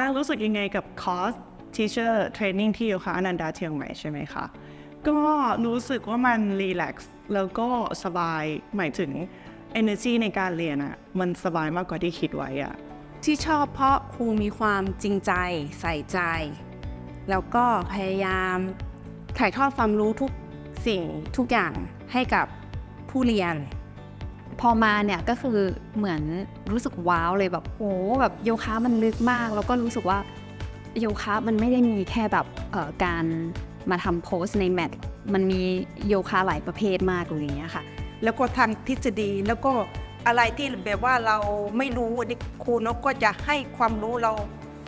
ารู้สึกยังไงกับคอร์ส teacher training ที่โยคะอนันดาเชียงใหม่ใช่ไหมคะ ก็รู้สึกว่ามันรีแลกซ์แล้วก็สบายหมายถึง energy ในการเรียนอะมันสบายมากกว่าที่คิดไว้อะที่ชอบเพราะครูมีความจริงใจใส่ใจ แล้วก็พยายามถ่ายทอดความรู้ทุกสิ่งทุกอย่างให้กับผู้เรียน พอมาเนี่ยก็คือเหมือนรู้สึกว้าวเลยแบบโหแบบโยคะมันลึกมาก แล้วก็รู้สึกว่าโยคะมันไม่ได้มีแค่แบบเอ่อการมาทำโพสในแมทมันมีโยคะหลายประเภทมากเลยอย่างเงี้ยค่ะ แล้วก็ทางทฤษฎีแล้วก็อะไรที่แบบว่าเราไม่รู้อันนี้ครูนกก็จะให้ความรู้เรา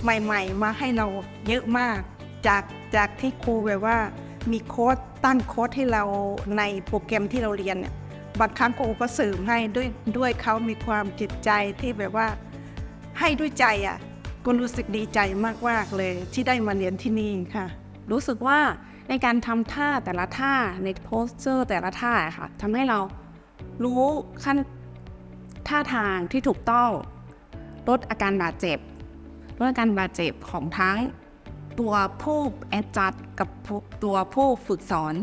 ใหม่ ๆ มาให้เราเยอะมาก จากจากที่ครูแบบว่า มีโค้ดตั้งโค้ดให้เราในโปรแกรมที่เราเรียนเนี่ย บางครั้งครูก็สริมให้ด้วยด้วยเขามีความจิตใจที่แบบว่าให้ด้วยใจอะก็รู้สึกดีใจมากๆเลย ที่ได้มาเรียนที่นี่ค่ะ รู้สึกว่าในการทำท่าแต่ละท่าในโพสเจอร์แต่ละท่าค่ะทำให้เรารู้ขั้นท่าทางที่ถูกต้องลดอาการบาดเจ็บลดอาการบาดเจ็บของทั้งตัวผู้แอดจัดกับตัวผู้ฝึกสอน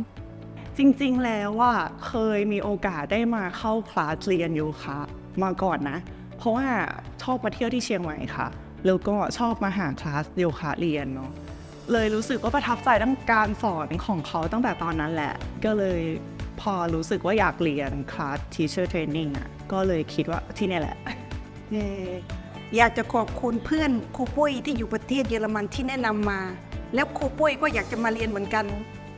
จริงๆ แล้วว่าเคยมีโอกาสได้มาเข้าคลาสเรียนโยคะมาก่อนนะ เพราะว่าชอบมาเที่ยวที่เชียงใหม่ค่ะ แล้วก็ชอบมาหาคลาสโยคะเรียนเนาะเลยรู้สึกว่าประทับใจตั้งการสอนของเขาตั้งแต่ตอนนั้นแหละ ก็เลยพอรู้สึกว่าอยากเรียนคลาส teacher training อะก็เลยคิดว่าที่นี่แหละเอ่ออยากจะขอบคุณเพื่อนครูปุ้ยที่อยู่ประเทศเยอรมันที่แนะนำมา แล้วครูปุ้ยก็อยากจะมาเรียนเหมือนกัน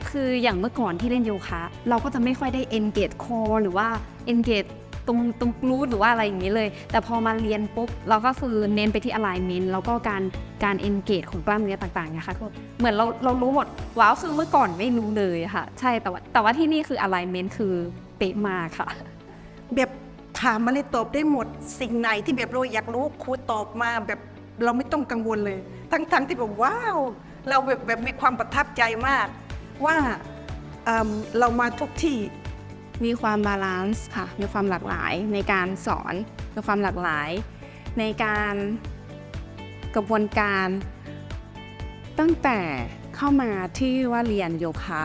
คืออย่างเมื่อก่อนที่เล่นโยคะเราก็จะไม่ค่อยได้ engage core หรือว่า engage ตรงตรงรูทหรือว่าอะไรอย่างนี้เลย แต่พอมาเรียนปุ๊บ เราก็คือเน้นไปที่ alignment แล้วก็การการ engage ของกล้ามเนื้อต่างๆนะคะก็เหมือนเราเรารู้หมด ว้าวคือเมื่อก่อนไม่รู้เลยค่ะ ใช่แต่ว่าแต่ว่าที่นี่คือ alignment คือเป๊ะมากค่ะ แบบถามมาเลยตอบได้หมดสิ่งไหนที่แบบเราอยากรู้ครูตอบมาแบบเราไม่ต้องกังวลเลย ทั้งๆที่แบบว้าว เราแบบแบบมีความประทับใจมาก ว่าเอิ่มเรามาทุกที่ มีความบาลานซ์ค่ะ มีความหลากหลายในการสอน มีความหลากหลาย ในการกระบวนการ ตั้งแต่เข้ามาที่ว่าเรียนโยคะ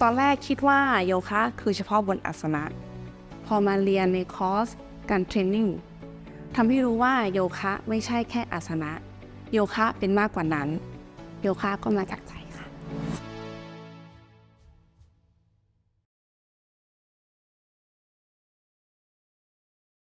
ตอนแรกคิดว่าโยคะคือเฉพาะบนอาสนะ พอมาเรียนในคอร์สการเทรนนิ่งทำให้รู้ว่าโยคะไม่ใช่แค่อาสนะ โยคะเป็นมากกว่านั้น โยคะก็มาจากใจค่ะ